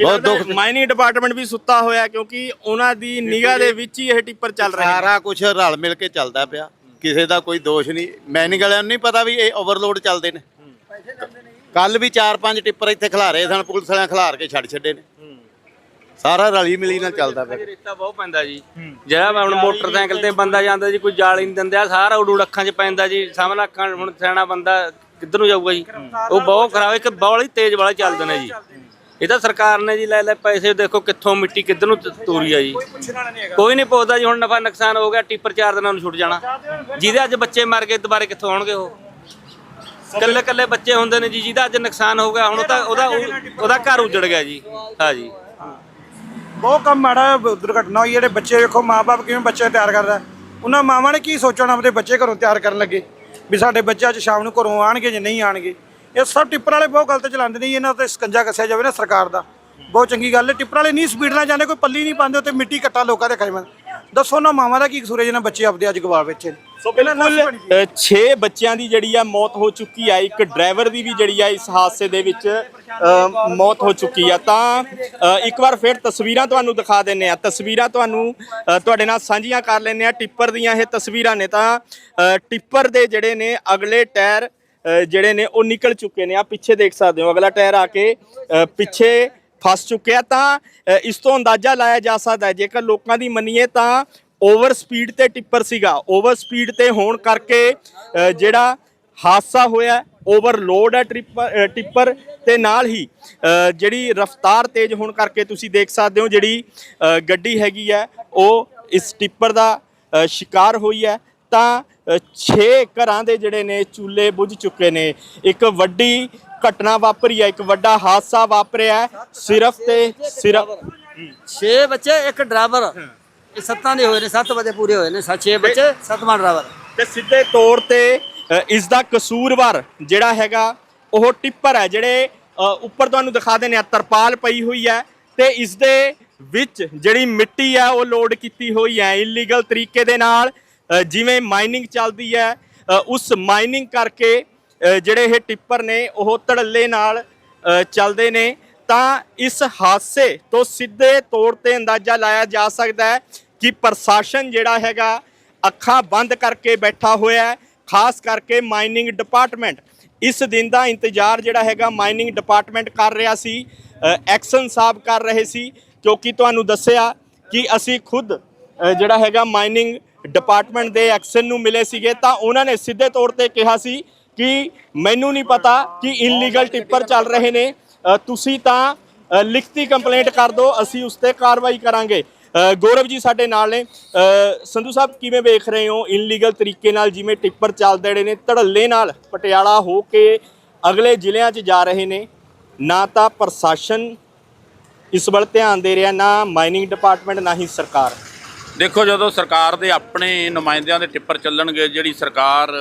ਬਹੁਤ ਦੁੱਖ ਮਾਈਨਿੰਗ ਡਿਪਾਰਟਮੈਂਟ ਵੀ ਸੁੱਤਾ ਹੋਇਆ ਕਿਉਂਕਿ ਉਹਨਾਂ ਦੀ ਨਿਗਾਹ ਦੇ ਵਿੱਚ ਹੀ ਇਹ ਟਿੱਪਰ ਚੱਲ ਰਹੇ ਨੇ। ਸਾਰਾ ਕੁਝ ਰਲ ਮਿਲ ਕੇ ਚੱਲਦਾ ਪਿਆ। ਕਿਸੇ ਦਾ ਕੋਈ ਦੋਸ਼ ਨਹੀਂ। ਮੈਨਿੰਗ ਵਾਲਿਆਂ ਨੂੰ ਨਹੀਂ ਪਤਾ ਵੀ ਇਹ ਓਵਰਲੋਡ ਚੱਲਦੇ ਨੇ। ਕੱਲ ਵੀ 4-5 ਟਿੱਪਰ ਇੱਥੇ ਖਿਲਾਰੇ ਸਨ ਪੁਲਿਸ ਵਾਲਿਆਂ ਖਿਲਾਰ ਕੇ ਛੱਡ ਛੱਡੇ ਨੇ। ਸਾਰਾ ਰਲੀ ਮਿਲੀ ਨਾਲ ਚੱਲਦਾ ਪਿਆ। ਰੇਤਾ ਬਹੁਤ ਪੈਂਦਾ ਜੀ। ਜਿਹੜਾ ਹੁਣ ਮੋਟਰਸਾਈਕਲ ਤੇ ਬੰਦਾ ਜਾਂਦਾ ਜੀ ਕੋਈ ਜਾਲ ਨਹੀਂ ਦਿੰਦੇ। ਸਾਰਾ ਉਡੂ ਅੱਖਾਂ 'ਚ ਪੈਂਦਾ ਜੀ। ਸਾਹਮਣੇ ਅੱਖਾਂ ਹੁਣ ਸਿਆਣਾ ਬੰਦਾ ਕਿੱਧਰ ਨੂੰ ਜਾਊਗਾ ਜੀ? ਉਹ ਬਹੁਤ ਖਰਾਬ ਇੱਕ ਬਹੁਤ ਹੀ ਤੇਜ਼ ਵਾਲਾ ਚੱਲਦੇ ਨੇ ਜੀ। ਇਹ ਤਾਂ ਸਰਕਾਰ ਨੇ ਜੀ ਲੈ ਲੈ ਪੈਸੇ, ਦੇਖੋ ਕਿੱਥੋਂ ਮਿੱਟੀ ਕਿੱਧਰ ਨੂੰ ਤ- ਤੋਰੀ ਆ ਜੀ। ਕੋਈ ਨਹੀਂ ਪੁੱਛਦਾ ਜੀ, ਹੁਣ ਨਫਾ ਨੁਕਸਾਨ ਹੋ ਗਿਆ, ਟਿੱਪਰ ਚਾਰ ਦਿਨਾਂ ਨੂੰ ਛੁੱਟ ਜਾਣਾ। ਜਿਹਦੇ ਅੱਜ ਬੱਚੇ ਮਰ ਗਏ, ਦੁਬਾਰੇ ਕਿੱਥੋਂ ਆਉਣਗੇ ਉਹ? ਕੱਲੇ ਕੱਲੇ ਬੱਚੇ ਹੁੰਦੇ ਨੇ ਜੀ, ਜਿਹਦਾ ਅੱਜ ਨੁਕਸਾਨ ਹੋ ਗਿਆ, ਹੁਣ ਤਾਂ ਉਹਦਾ ਉਹਦਾ ਘਰ ਉਜੜ ਗਿਆ ਜੀ। ਹਾਂ ਜੀ। ਬਹੁਤ ਕੰਮ ਮਾੜਾ ਦੁਰਘਟਨਾ ਹੋਈ, ਜਿਹੜੇ ਬੱਚੇ ਵੇਖੋ ਮਾਪੇ ਕਿਵੇਂ ਬੱਚੇ ਤਿਆਰ ਕਰਦਾ। ਉਹਨਾਂ ਮਾਵਾਂ ਨੇ ਕੀ ਸੋਚਣਾ, ਆਪਣੇ ਬੱਚੇ ਘਰੋਂ ਤਿਆਰ ਕਰਨ ਲੱਗੇ? ਵੀ ਸਾਡੇ ਬੱਚੇ ਅੱਜ ਸ਼ਾਮ ਨੂੰ ਘਰੋਂ ਆਣਗੇ ਜਾਂ ਨਹੀਂ ਆਣਗੇ ਇਹ ਸਭ ਟਿੱਪਰ ਵਾਲੇ ਬਹੁਤ ਗਲਤ ਚਲਾਉਂਦੇ ਨੇ ਜੀ, ਇਹਨਾਂ ਤੇ ਸਕੰਜਾ ਕੱਸਿਆ ਜਾਵੇ ਨਾ ਸਰਕਾਰ ਦਾ। ਬਹੁਤ ਚੰਗੀ ਗੱਲ ਹੈ ਟਿੱਪਰ ਵਾਲੇ ਨਹੀਂ ਸਪੀਡ ਨਾਲ ਜਾਂਦੇ ਕੋਈ ਪੱਲੀ ਨਹੀਂ ਪਾਉਂਦੇ ਉੱਤੇ ਮਿੱਟੀ ਕੱਟਾ ਲੋਕਾਂ ਦੇ ਖਾਈਆਂ ਦੱਸੋ ਨਾ ਮਾਵਾਂ ਦਾ ਕੀ ਕਸੂਰ ਹੈ ਜਿਹਨਾਂ ਬੱਚੇ ਆਪਦੇ ਅੱਜ ਗਵਾ ਬੈਠੇ ਨੇ? ਸੋ ਬਿਲਕੁਲ 6 ਬੱਚਿਆਂ ਦੀ ਜਿਹੜੀ ਆ ਮੌਤ ਹੋ ਚੁੱਕੀ ਆ ਇੱਕ ਡਰਾਈਵਰ ਦੀ ਵੀ ਜਿਹੜੀ ਆ ਇਸ ਹਾਦਸੇ ਦੇ ਵਿੱਚ ਅ, ਮੌਤ ਹੋ ਚੁੱਕੀ ਆ। ਤਾਂ ਅ, ਇੱਕ ਵਾਰ ਫਿਰ ਤਸਵੀਰਾਂ ਤੁਹਾਨੂੰ ਦਿਖਾ ਦਿੰਨੇ ਆ। ਤਸਵੀਰਾਂ ਤੁਹਾਨੂੰ ਅ, ਤੁਹਾਡੇ ਨਾਲ ਸਾਂਝੀਆਂ ਕਰ ਲੈਂਦੇ ਆ। ਟਿੱਪਰ ਦੀਆਂ ਇਹ ਤਸਵੀਰਾਂ ਨੇ ਤਾਂ ਅ, ਟਿੱਪਰ ਦੇ ਜਿਹੜੇ ਨੇ ਅਗਲੇ ਟਾਇਰ ਜਿਹੜੇ ਨੇ ਉਹ ਨਿਕਲ ਚੁੱਕੇ ਨੇ। ਆ ਪਿੱਛੇ ਦੇਖ ਸਕਦੇ ਹੋ। ਅਗਲਾ ਟਾਇਰ ਆ ਕੇ ਪਿੱਛੇ ਫਸ ਚੁੱਕਿਆ ਤਾਂ ਇਸ ਤੋਂ ਅੰਦਾਜ਼ਾ ਲਾਇਆ ਜਾ ਸਕਦਾ ਹੈ, ਜੇਕਰ ਲੋਕਾਂ ਦੀ ਮੰਨੀਏ ਤਾਂ ਓਵਰ ਸਪੀਡ ਤੇ ਟਿੱਪਰ ਸੀਗਾ। ਓਵਰ ਸਪੀਡ ਤੇ ਹੋਣ ਕਰਕੇ ਜਿਹੜਾ ਹਾਦਸਾ ਹੋਇਆ, ਓਵਰਲੋਡ ਹੈ ਟ੍ਰਿਪਰ- ਟਿੱਪਰ ਤੇ ਨਾਲ ਹੀ ਜਿਹੜੀ ਰਫ਼ਤਾਰ ਤੇਜ਼ ਹੋਣ ਕਰਕੇ ਤੁਸੀਂ ਦੇਖ ਸਕਦੇ ਹੋ, ਜਿਹੜੀ ਗੱਡੀ ਹੈਗੀ ਹੈ, ਉਹ ਇਸ ਟਿੱਪਰ ਦਾ ਸ਼ਿਕਾਰ ਹੋਈ ਹੈ। ਤਾਂ 6 ਘਰਾਂ ਦੇ ਜਿਹੜੇ ਨੇ ਚੁੱਲ੍ਹੇ ਬੁਝ ਚੁੱਕੇ ਨੇ। ਇੱਕ ਵੱਡੀ ਘਟਨਾ ਵਾਪਰੀ ਹੈ ਇੱਕ ਵੱਡਾ ਹਾਦਸਾ ਵਾਪਰਿਆ ਹੈ। ਸਿਰਫ ਤੇ ਸਿਰਫ 6 ਬੱਚੇ ਇੱਕ ਡਰਾਈਵਰ। ਇਹ ਸੱਤਾਂ ਦੇ ਹੋਏ ਨੇ 7 ਵਜੇ ਪੂਰੇ ਹੋਏ ਨੇ 6 ਬੱਚੇ ਸੱਤਵਾਂ ਡਰਾਈਵਰ। ਤੇ ਸਿੱਧੇ ਤੌਰ ਤੇ ਅ, ਇਸ ਦਾ ਕਸੂਰਵਾਰ ਜਿਹੜਾ ਹੈਗਾ ਉਹ ਟਿੱਪਰ ਹੈ ਜਿਹੜੇ ਅ, ਉੱਪਰ ਤੁਹਾਨੂੰ ਦਿਖਾ ਦਿੰਦੇ ਆ ਤਰਪਾਲ ਪਈ ਹੋਈ ਹੈ ਤੇ ਇਸ ਦੇ ਵਿੱਚ ਜਿਹੜੀ ਮਿੱਟੀ ਹੈ ਉਹ ਲੋਡ ਕੀਤੀ ਹੋਈ ਹੈ। ਇਲੀਗਲ ਤਰੀਕੇ ਦੇ ਨਾਲ ਜਿਵੇਂ ਮਾਈਨਿੰਗ ਚੱਲਦੀ ਹੈ ਉਸ ਮਾਈਨਿੰਗ ਕਰਕੇ ਜਿਹੜੇ ਇਹ ਟਿੱਪਰ ਨੇ, ਉਹ ਧੜੱਲੇ ਨਾਲ ਚੱਲਦੇ ਨੇ। ਤਾਂ ਇਸ ਹਾਦਸੇ ਤੋਂ ਸਿੱਧੇ ਤੌਰ ਤੇ ਅੰਦਾਜ਼ਾ ਲਾਇਆ ਜਾ ਸਕਦਾ ਹੈ ਕਿ ਪ੍ਰਸ਼ਾਸਨ ਜਿਹੜਾ ਹੈਗਾ, ਅੱਖਾਂ ਬੰਦ ਕਰਕੇ ਬੈਠਾ ਹੋਇਆ ਹੈ, ਖਾਸ ਕਰਕੇ ਮਾਈਨਿੰਗ ਡਿਪਾਰਟਮੈਂਟ। ਇਸ ਦਿਨ ਦਾ ਇੰਤਜ਼ਾਰ ਜਿਹੜਾ ਹੈਗਾ, ਮਾਈਨਿੰਗ ਡਿਪਾਰਟਮੈਂਟ ਕਰ ਰਿਹਾ ਸੀ ਐਕਸ਼ਨ ਸਾਹਿਬ ਕਰ ਰਹੇ ਸੀ, ਕਿਉਂਕਿ ਤੁਹਾਨੂੰ ਦੱਸਿਆ ਕਿ ਅਸੀਂ ਖੁਦ ਜਿਹੜਾ ਹੈਗਾ ਮਾਈਨਿੰਗ ਡਿਪਾਰਟਮੈਂਟ ਦੇ ਐਕਸ਼ਨ ਨੂੰ ਮਿਲੇ ਸੀਗੇ, ਤਾਂ ਉਹਨਾਂ ਨੇ ਸਿੱਧੇ ਤੌਰ ਤੇ ਕਿਹਾ ਸੀ ਕਿ ਮੈਨੂੰ ਨਹੀਂ ਪਤਾ ਕਿ ਇਨਲੀਗਲ ਟਿੱਪਰ ਚੱਲ ਰਹੇ ਨੇ। ਤੁਸੀਂ ਤਾਂ ਲਿਖਤੀ ਕੰਪਲੇਂਟ ਕਰ ਦਿਓ, ਅਸੀਂ ਉਸ ਤੇ ਕਾਰਵਾਈ ਕਰਾਂਗੇ। ਗੌਰਵ ਜੀ ਸਾਡੇ ਨਾਲ ਨੇ। ਸੰਧੂ ਸਾਹਿਬ, ਕਿਵੇਂ ਵੇਖ ਰਹੇ ਹੋ ਇਨਲੀਗਲ ਤਰੀਕੇ ਨਾਲ ਜਿਵੇਂ ਟਿੱਪਰ ਚੱਲਦੇ ਰਹੇ ਨੇ, ਧੜੱਲੇ ਨਾਲ ਪਟਿਆਲਾ ਹੋ ਕੇ ਅਗਲੇ ਜ਼ਿਲ੍ਹਿਆਂ 'ਚ ਜਾ ਰਹੇ ਨੇ? ਨਾ ਤਾਂ ਪ੍ਰਸ਼ਾਸਨ ਇਸ ਵੱਲ ਧਿਆਨ ਦੇ ਰਿਹਾ, ਨਾ ਮਾਈਨਿੰਗ ਡਿਪਾਰਟਮੈਂਟ ਨਾ ਹੀ ਸਰਕਾਰ। ਦੇਖੋ, ਜਦੋਂ ਸਰਕਾਰ ਦੇ ਆਪਣੇ ਨੁਮਾਇੰਦਿਆਂ ਦੇ ਟਿੱਪਰ ਚੱਲਣਗੇ, ਜਿਹੜੀ ਸਰਕਾਰ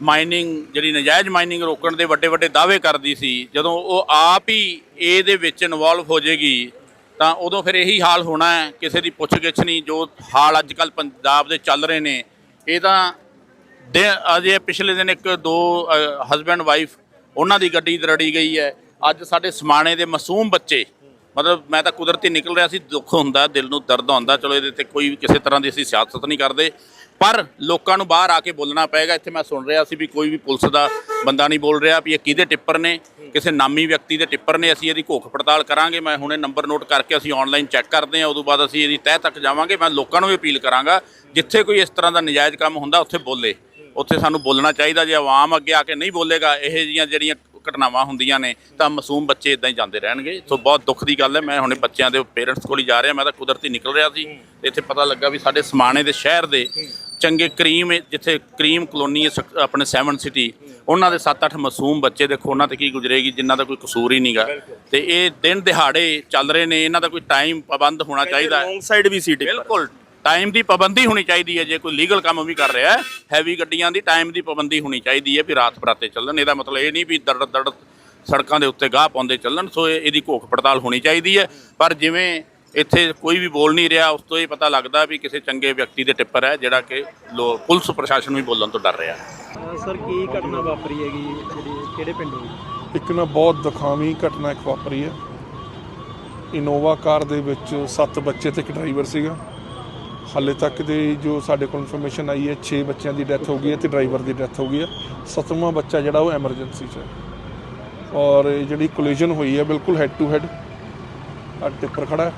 ਮਾਈਨਿੰਗ, ਜਿਹੜੀ ਨਜਾਇਜ਼ ਮਾਈਨਿੰਗ ਰੋਕਣ ਦੇ ਵੱਡੇ ਵੱਡੇ ਦਾਅਵੇ ਕਰਦੀ ਸੀ, ਜਦੋਂ ਉਹ ਆਪ ਹੀ ਇਹਦੇ ਵਿੱਚ ਇਨਵੋਲਵ ਹੋ ਜਾਏਗੀ ਤਾਂ ਉਦੋਂ ਫਿਰ ਇਹੀ ਹਾਲ ਹੋਣਾ ਹੈ। ਕਿਸੇ ਦੀ ਪੁੱਛਗਿੱਛ ਨਹੀਂ, ਜੋ ਹਾਲ ਅੱਜ ਕੱਲ ਪੰਜਾਬ ਦੇ ਚੱਲ ਰਹੇ ਨੇ, ਇਹ ਤਾਂ ਅਜੇ ਪਿਛਲੇ ਦਿਨ ਇੱਕ, ਦੋ ਹਸਬੈਂਡ ਵਾਈਫ ਉਹਨਾਂ ਦੀ ਗੱਡੀ ਦਰੜੀ ਗਈ ਹੈ। ਅੱਜ ਸਾਡੇ ਸਮਾਣੇ ਦੇ ਮਾਸੂਮ ਬੱਚੇ ਮਤਲਬ ਮੈਂ ਤਾਂ ਕੁਦਰਤੀ ਨਿਕਲ ਰਿਹਾ ਸੀ, ਦੁੱਖ ਹੁੰਦਾ, ਦਿਲ ਨੂੰ ਦਰਦ ਹੁੰਦਾ, ਚਲੋ ਇਹਦੇ ਤੇ ਕੋਈ ਕਿਸੇ ਤਰ੍ਹਾਂ ਦੀ ਅਸੀਂ ਸਿਆਸਤ ਨਹੀਂ ਕਰਦੇ। ਪਰ ਲੋਕਾਂ ਨੂੰ ਬਾਹਰ ਆ ਕੇ ਬੋਲਣਾ ਪਏਗਾ, ਇੱਥੇ ਮੈਂ ਸੁਣ ਰਿਹਾ ਸੀ ਵੀ ਕੋਈ ਵੀ ਪੁਲਿਸ ਦਾ ਬੰਦਾ ਨਹੀਂ ਬੋਲ ਰਿਹਾ ਵੀ ਇਹ ਕਿਹਦੇ ਟਿੱਪਰ ਨੇ, ਕਿਸੇ ਨਾਮੀ ਵਿਅਕਤੀ ਦੇ ਟਿੱਪਰ ਨੇ, ਅਸੀਂ ਇਹਦੀ ਘੋਖ ਪੜਤਾਲ ਕਰਾਂਗੇ, ਮੈਂ ਹੁਣੇ ਨੰਬਰ ਨੋਟ ਕਰਕੇ ਅਸੀਂ ਆਨਲਾਈਨ ਚੈੱਕ ਕਰਦੇ ਹਾਂ, ਉਦੋਂ ਬਾਅਦ ਅਸੀਂ ਇਹਦੀ ਤਹਿ ਤੱਕ ਜਾਵਾਂਗੇ, ਮੈਂ ਲੋਕਾਂ ਨੂੰ ਵੀ ਅਪੀਲ ਕਰਾਂਗਾ, ਜਿੱਥੇ ਕੋਈ ਇਸ ਤਰ੍ਹਾਂ ਦਾ ਨਜਾਇਜ਼ ਕੰਮ ਹੁੰਦਾ, ਉੱਥੇ ਬੋਲੇ। ਉੱਥੇ ਸਾਨੂੰ ਬੋਲਣਾ ਚਾਹੀਦਾ ਜੇ ਆਵਾਮ ਅੱਗੇ ਆ ਕੇ ਨਹੀਂ ਬੋਲੇਗਾ ਇਹ ਜੀਆਂ ਜਿਹੜੀਆਂ ਘਟਨਾਵਾਂ ਹੁੰਦੀਆਂ ਨੇ ਤਾਂ ਮਾਸੂਮ ਬੱਚੇ ਇਦਾਂ ਹੀ ਜਾਂਦੇ ਰਹਿਣਗੇ। ਸੋ ਬਹੁਤ ਦੁੱਖ ਦੀ ਗੱਲ ਹੈ ਮੈਂ ਹੁਣੇ ਬੱਚਿਆਂ ਦੇ ਪੇਰੈਂਟਸ ਕੋਲ ਹੀ ਜਾ ਰਿਹਾ ਮੈਂ ਤਾਂ ਕੁਦਰਤੀ ਨਿਕਲ ਰਿਹਾ ਸੀ ਇੱਥੇ ਪਤਾ ਲੱਗਾ ਵੀ ਸਾਡੇ ਸਮਾਣੇ ਦੇ ਸ਼ਹਿਰ ਦੇ ਚੰਗੇ ਕਰੀਮ ਜਿੱਥੇ ਕਰੀਮ ਕਲੋਨੀ ਹੈ ਆਪਣੇ 7 ਸਿਟੀ ਉਹਨਾਂ ਦੇ 7-8 ਮਾਸੂਮ ਬੱਚੇ ਦੇਖੋ ਉਹਨਾਂ ਤੇ ਕੀ ਗੁਜ਼ਰੇਗੀ ਜਿਨ੍ਹਾਂ ਦਾ ਕੋਈ ਕਸੂਰ ਹੀ ਨਹੀਂਗਾ ਤੇ ਇਹ ਦਿਨ ਦਿਹਾੜੇ ਚੱਲ ਰਹੇ ਨੇ ਇਹਨਾਂ ਦਾ ਕੋਈ ਟਾਈਮ ਪਾਬੰਦ ਹੋਣਾ ਚਾਹੀਦਾ ਹੈ। ਰੋਂਗ ਸਾਈਡ ਵੀ ਸੀ ਟਿੱਪਰ। ਬਿਲਕੁਲ। ਟਾਈਮ ਦੀ ਪਾਬੰਦੀ ਹੋਣੀ ਚਾਹੀਦੀ ਹੈ ਜੇ ਕੋਈ ਲੀਗਲ ਕੰਮ ਵੀ ਕਰ ਰਿਹਾ ਹੈ ਹੈਵੀ ਗੱਡੀਆਂ ਦੀ ਟਾਈਮ ਦੀ ਪਾਬੰਦੀ ਹੋਣੀ ਚਾਹੀਦੀ ਹੈ ਵੀ ਰਾਤ ਬਰਾਤੇ ਚੱਲਣ। ਇਹਦਾ ਮਤਲਬ ਇਹ ਨਹੀਂ ਵੀ ਦੜ ਦੜ ਸੜਕਾਂ ਦੇ ਉੱਤੇ ਗਾਹ ਪਾਉਂਦੇ ਚੱਲਣ ਸੋ ਇਹ- ਇਹਦੀ ਘੋਖ ਪੜਤਾਲ ਹੋਣੀ ਚਾਹੀਦੀ ਹੈ। ਪਰ ਜਿਵੇਂ ਇੱਥੇ ਕੋਈ ਵੀ ਬੋਲ ਨਹੀਂ ਰਿਹਾ ਉਸ ਤੋਂ ਇਹ ਪਤਾ ਲੱਗਦਾ ਵੀ ਕਿਸੇ ਚੰਗੇ ਵਿਅਕਤੀ ਦੇ ਟਿੱਪਰ ਹੈ ਜਿਹੜਾ ਕਿ ਲੋ- ਪੁਲਿਸ ਪ੍ਰਸ਼ਾਸਨ ਵੀ ਬੋਲਣ ਤੋਂ ਡਰ ਰਿਹਾ ਸਰ ਕੀ ਘਟਨਾ ਵਾਪਰੀ ਹੈਗੀ? ਜਿਹੜੀ ਕਿਹੜੇ ਪਿੰਡ ਹੋਈ ਇੱਕ ਨਾ ਬਹੁਤ ਦਿਖਾਵੀਂ ਘਟਨਾ ਇੱਕ ਵਾਪਰੀ ਹੈ। ਇਨੋਵਾ ਕਾਰ ਦੇ ਵਿੱਚ 7 ਬੱਚੇ ਤੇ ਇੱਕ ਡਰਾਈਵਰ ਸੀਗਾ। ਹਾਲੇ ਤੱਕ ਦੇ ਜੋ ਸਾਡੇ ਕੋਲ ਇਨਫੋਰਮੇਸ਼ਨ ਆਈ ਹੈ 6 ਬੱਚਿਆਂ ਦੀ ਡੈਥ ਹੋ ਗਈ ਹੈ ਤੇ ਡਰਾਈਵਰ ਦੀ ਡੈਥ ਹੋ ਗਈ ਹੈ। ਸੱਤਵਾਂ ਬੱਚਾ ਜਿਹੜਾ ਉਹ ਐਮਰਜੈਂਸੀ 'ਚ ਹੈ। ਔਰ ਇਹ ਜਿਹੜੀ ਕੋਲੀਜਨ ਹੋਈ ਹੈ ਬਿਲਕੁਲ ਹੈਡ ਟੂ ਹੈਡ ਆ ਟਿੱਪਰ ਖੜਾ ਹੈ।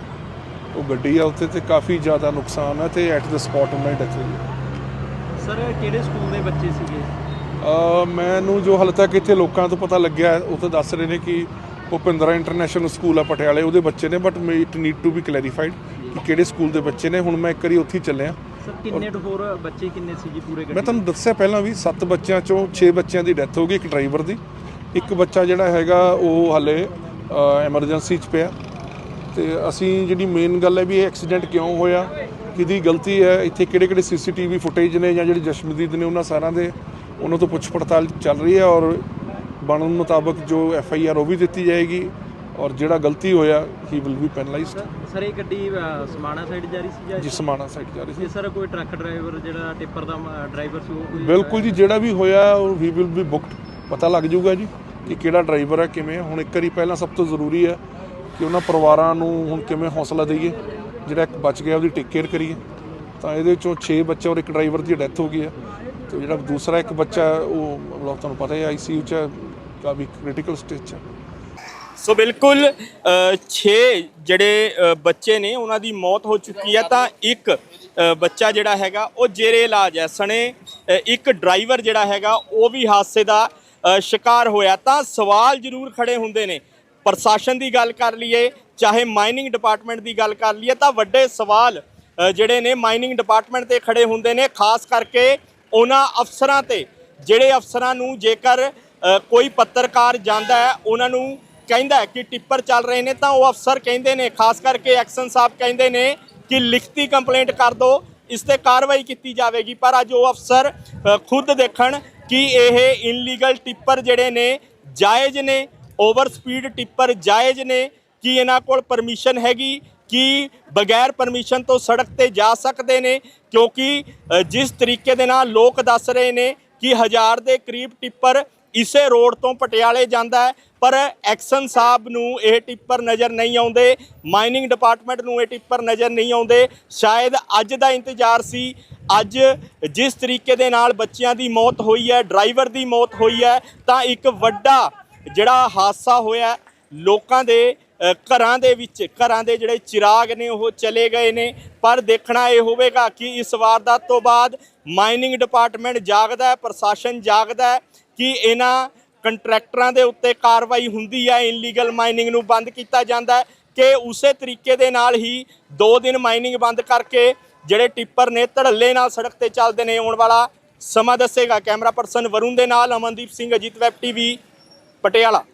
ਉਹ ਗੱਡੀ ਆ ਉੱਤੇ ਤੇ ਕਾਫੀ ਜ਼ਿਆਦਾ ਨੁਕਸਾਨ ਹੈ ਤੇ ਐਟ ਦ ਸਪੌਟ ਉਹਨਾਂ ਦੀ ਡੈਥ ਹੋਈ ਹੈ। ਸਰ ਕਿਹੜੇ ਸਕੂਲ ਦੇ ਬੱਚੇ ਸੀਗੇ? ਅ, ਮੈਨੂੰ ਜੋ ਹਾਲੇ ਤੱਕ ਇੱਥੇ ਲੋਕਾਂ ਤੋਂ ਪਤਾ ਲੱਗਿਆ ਉਹ ਤਾਂ ਦੱਸ ਰਹੇ ਨੇ ਕਿ ਭੁਪਿੰਦਰਾ ਇੰਟਰਨੈਸ਼ਨਲ ਸਕੂਲ ਆ ਪਟਿਆਲੇ ਉਹਦੇ ਬੱਚੇ ਨੇ but it need to be clarified ਕਿਹੜੇ ਸਕੂਲ ਦੇ ਬੱਚੇ ਨੇ ਹੁਣ ਮੈਂ ਇੱਕ ਵਾਰੀ ਉੱਥੇ ਚੱਲਿਆ। ਸਰ ਕਿੰਨੇ ਹੋਰ ਬੱਚੇ ਕਿੰਨੇ ਸੀ ਜੀ ਪੂਰੇ ਮੈਂ ਤੁਹਾਨੂੰ ਦੱਸਿਆ ਪਹਿਲਾਂ ਵੀ 7 ਬੱਚਿਆਂ ਚੋਂ 6 ਬੱਚਿਆਂ ਦੀ ਡੈਥ ਹੋ ਗਈ ਇੱਕ ਡਰਾਈਵਰ ਦੀ। ਇੱਕ ਬੱਚਾ ਜਿਹੜਾ ਹੈਗਾ ਉਹ ਹਾਲੇ ਐਮਰਜੈਂਸੀ 'ਚ ਪਿਆ। ਤੇ ਅਸੀਂ ਜਿਹੜੀ ਮੇਨ ਗੱਲ ਹੈ ਵੀ ਇਹ ਐਕਸੀਡੈਂਟ ਕਿਉਂ ਹੋਇਆ ਕਿਹਦੀ ਗਲਤੀ ਹੈ ਇੱਥੇ ਕਿਹੜੇ ਕਿਹੜੇ ਸੀਸੀਟੀਵੀ ਫੁਟੇਜ ਨੇ ਜਾਂ ਜਿਹੜੇ ਜਸ਼ਮਦੀਦ ਨੇ ਉਹਨਾਂ ਸਾਰਿਆਂ ਦੇ ਉਹਨਾਂ ਤੋਂ ਪੁੱਛ ਪੜਤਾਲ ਚੱਲ ਰਹੀ ਹੈ ਔਰ ਬਣਨ ਮੁਤਾਬਕ ਜੋ ਐਫ ਆਈ ਆਰ ਉਹ ਵੀ ਦਿੱਤੀ ਜਾਏਗੀ। ਔਰ ਜਿਹੜਾ ਗਲਤੀ ਹੋਇਆ he will be penalized sir ਇਹ ਗੱਡੀ ਸਮਾਣਾ ਸਾਈਡ ਜਾ ਰਹੀ ਸੀ ਜਾਂ ਸਮਾਣਾ ਸਾਈਡ ਜਾ ਰਹੀ ਸੀ। ਸਰ ਕੋਈ ਟਰੱਕ ਡਰਾਈਵਰ ਜਿਹੜਾ ਟਿੱਪਰ ਦਾ ਡਰਾਈਵਰ ਸੀ ਉਹ ਕੋਈ ਬਿਲਕੁਲ ਜੀ ਜਿਹੜਾ ਵੀ ਹੋਇਆ ਉਹ ਵੀ ਵਿਲ ਬੀ ਬੁੱਕਡ ਪਤਾ ਲੱਗ ਜਾਊਗਾ ਜੀ ਕਿ ਕਿਹੜਾ ਡਰਾਈਵਰ ਹੈ ਕਿਵੇਂ। ਹੁਣ ਇੱਕ ਵਾਰੀ ਪਹਿਲਾਂ ਸਭ ਤੋਂ ਜ਼ਰੂਰੀ ਹੈ ਕਿ ਉਹਨਾਂ ਪਰਿਵਾਰਾਂ ਨੂੰ ਹੁਣ ਕਿਵੇਂ ਹੌਸਲਾ ਦਈਏ। ਜਿਹੜਾ ਇੱਕ ਬਚ ਗਿਆ ਉਹਦੀ ਟੇਕ ਕੇਅਰ ਕਰੀਏ। ਤਾਂ ਇਹਦੇ ਚੋਂ 6 ਬੱਚੇ ਔਰ ਇੱਕ ਡਰਾਈਵਰ ਦੀ ਡੈਥ ਹੋ ਗਈ ਹੈ। ਤੇ ਜਿਹੜਾ ਦੂਸਰਾ ਇੱਕ ਬੱਚਾ ਉਹ ਤੁਹਾਨੂੰ ਪਤਾ ਹੈ ਆਈਸੀਯੂ ਚ ਕਾਫੀ ਕ੍ਰਿਟੀਕਲ ਸਟੇਜ 'ਚ ਹੈ। ਸੋ ਬਿਲਕੁਲ 6 ਜਿਹੜੇ ਬੱਚੇ ਨੇ, ਉਹਨਾਂ ਦੀ ਮੌਤ ਹੋ ਚੁੱਕੀ ਹੈ ਤਾਂ ਇੱਕ ਬੱਚਾ ਜਿਹੜਾ ਹੈਗਾ, ਉਹ ਜੇਰੇ ਇਲਾਜ ਹੈ। ਸਣੇ ਇੱਕ ਡਰਾਈਵਰ ਜਿਹੜਾ ਹੈਗਾ, ਉਹ ਵੀ ਹਾਦਸੇ ਦਾ ਸ਼ਿਕਾਰ ਹੋਇਆ। ਤਾਂ ਸਵਾਲ ਜ਼ਰੂਰ ਖੜੇ ਹੁੰਦੇ ਨੇ। ਪ੍ਰਸ਼ਾਸਨ ਦੀ ਗੱਲ ਕਰ ਲਈਏ, ਚਾਹੇ ਮਾਈਨਿੰਗ ਡਿਪਾਰਟਮੈਂਟ ਦੀ ਗੱਲ ਕਰ ਲਈਏ, ਤਾਂ ਵੱਡੇ ਸਵਾਲ ਜਿਹੜੇ ਨੇ ਮਾਈਨਿੰਗ ਡਿਪਾਰਟਮੈਂਟ ਤੇ ਖੜੇ ਹੁੰਦੇ ਨੇ। ਖਾਸ ਕਰਕੇ ਉਹਨਾਂ ਅਫਸਰਾਂ ਤੇ, ਜਿਹੜੇ ਅਫਸਰਾਂ ਨੂੰ ਜੇਕਰ ਕੋਈ ਪੱਤਰਕਾਰ ਜਾਂਦਾ ਹੈ, ਉਹਨਾਂ ਨੂੰ ਕਹਿੰਦਾ ਕਿ ਟਿੱਪਰ ਚੱਲ ਰਹੇ ਨੇ ਤਾਂ ਉਹ ਅਫਸਰ ਕਹਿੰਦੇ ਨੇ, ਖਾਸ ਕਰਕੇ ਐਕਸ਼ਨ ਸਾਹਿਬ ਕਹਿੰਦੇ ਨੇ ਕਿ ਲਿਖਤੀ ਕੰਪਲੇਂਟ ਕਰ ਦਿਓ ਇਸ ਤੇ ਕਾਰਵਾਈ ਕੀਤੀ ਜਾਵੇਗੀ। ਪਰ ਅੱਜ ਉਹ ਅਫਸਰ ਖੁਦ ਦੇਖਣ ਕਿ ਇਹ ਇਨਲੀਗਲ ਟਿੱਪਰ ਜਿਹੜੇ ਨੇ ਜਾਇਜ਼ ਨੇ ਓਵਰ ਸਪੀਡ ਟਿੱਪਰ ਜਾਇਜ਼ ਨੇ, ਕੀ ਇਹਨਾਂ ਕੋਲ ਪਰਮਿਸ਼ਨ ਹੈਗੀ, ਕਿ ਬਗੈਰ ਪਰਮਿਸ਼ਨ ਤੋਂ ਸੜਕ ਤੇ ਜਾ ਸਕਦੇ ਨੇ, ਕਿਉਂਕਿ ਜਿਸ ਤਰੀਕੇ ਦੇ ਨਾਲ ਲੋਕ ਦੱਸ ਰਹੇ ਨੇ ਕਿ ਹਜ਼ਾਰ ਦੇ ਕਰੀਬ ਟਿੱਪਰ ਇਸੇ ਰੋਡ ਤੋਂ ਪਟਿਆਲੇ ਜਾਂਦਾ ਹੈ ਪਰ ਐਕਸ਼ਨ ਸਾਹਿਬ ਨੂੰ ਇਹ ਟਿੱਪਰ ਨਜ਼ਰ ਨਹੀਂ ਆਉਂਦੇ ਮਾਈਨਿੰਗ ਡਿਪਾਰਟਮੈਂਟ ਨੂੰ ਇਹ ਟਿੱਪਰ ਨਜ਼ਰ ਨਹੀਂ ਆਉਂਦੇ। ਸ਼ਾਇਦ ਅੱਜ ਦਾ ਇੰਤਜ਼ਾਰ ਸੀ, ਅੱਜ ਜਿਸ ਤਰੀਕੇ ਦੇ ਨਾਲ ਬੱਚਿਆਂ ਦੀ ਮੌਤ ਹੋਈ ਹੈ, ਡਰਾਈਵਰ ਦੀ ਮੌਤ ਹੋਈ ਹੈ, ਤਾਂ ਇੱਕ ਵੱਡਾ ਜਿਹੜਾ ਹਾਦਸਾ ਹੋਇਆ, ਲੋਕਾਂ ਦੇ ਘਰਾਂ ਦੇ ਵਿੱਚ, ਘਰਾਂ ਦੇ ਜਿਹੜੇ ਚਿਰਾਗ ਨੇ, ਉਹ ਚਲੇ ਗਏ ਨੇ। ਪਰ ਦੇਖਣਾ ਇਹ ਹੋਵੇਗਾ ਕਿ ਇਸ ਵਾਰਦਾਤ ਤੋਂ ਬਾਅਦ ਮਾਈਨਿੰਗ ਡਿਪਾਰਟਮੈਂਟ ਜਾਗਦਾ ਹੈ, ਪ੍ਰਸ਼ਾਸਨ ਜਾਗਦਾ ਹੈ ਕਿ ਇਹਨਾਂ ਕੰਟਰੈਕਟਰਾਂ ਦੇ ਉੱਤੇ ਕਾਰਵਾਈ ਹੁੰਦੀ ਹੈ ਇਨਲੀਗਲ ਮਾਈਨਿੰਗ ਨੂੰ ਬੰਦ ਕੀਤਾ ਜਾਂਦਾ ਹੈ, ਕਿ ਉਸੇ ਤਰੀਕੇ ਦੇ ਨਾਲ ਹੀ 2 ਦਿਨ ਮਾਈਨਿੰਗ ਬੰਦ ਕਰਕੇ ਜਿਹੜੇ ਟਿੱਪਰ ਨੇ ਧੜੱਲੇ ਨਾਲ ਸੜਕ ਤੇ ਚੱਲਦੇ ਨੇ, ਆਉਣ ਵਾਲਾ ਸਮਾਂ ਦੱਸੇਗਾ। ਕੈਮਰਾ ਪਰਸਨ ਵਰੁਣ ਦੇ ਨਾਲ ਅਮਨਦੀਪ ਸਿੰਘ, ਅਜੀਤ ਵੈਬ ਟੀਵੀ, ਪਟਿਆਲਾ।